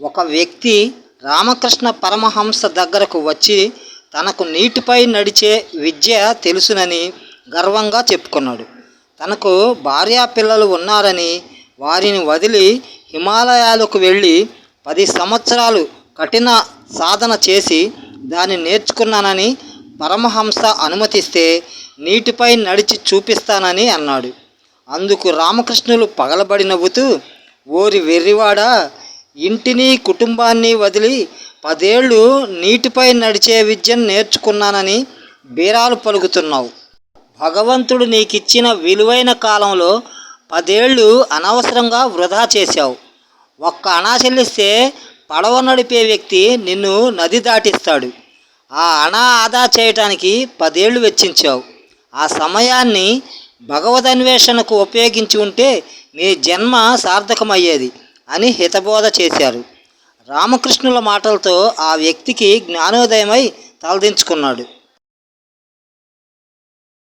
ఒక వ్యక్తి రామకృష్ణ పరమహంస దగ్గరకు వచ్చి తనకు నీటిపై నడిచే విద్య తెలుసునని గర్వంగా చెప్పుకున్నాడు. తనకు భార్యా పిల్లలు ఉన్నారని వారిని వదిలి హిమాలయాలకు వెళ్ళి పది సంవత్సరాలు కఠిన సాధన చేసి దాన్ని నేర్చుకున్నానని పరమహంస అనుమతిస్తే నీటిపై నడిచి చూపిస్తానని అన్నాడు. అందుకు రామకృష్ణులు పగలబడి నవ్వుతూ ఓరి వెర్రివాడా ఇంటిని కుటుంబాన్ని వదిలి పదేళ్ళు నీటిపై నడిచే విద్యను నేర్చుకున్నానని బీరాలు పలుకుతున్నావు. భగవంతుడు నీకిచ్చిన విలువైన కాలంలో పదేళ్ళు అనవసరంగా వృధా చేశావు. ఒక్క అణా చెల్లిస్తే పడవ నడిపే వ్యక్తి నిన్ను నది దాటిస్తాడు. ఆ అణ ఆదా చేయటానికి పదేళ్ళు వెచ్చించావు. ఆ సమయాన్ని భగవద్ అన్వేషణకు ఉపయోగించి ఉంటే నీ జన్మ సార్థకమయ్యేది. అని హితబోధ చేశారు. రామకృష్ణుల మాటలతో ఆ వ్యక్తికి జ్ఞానోదయమై తలదించుకున్నాడు.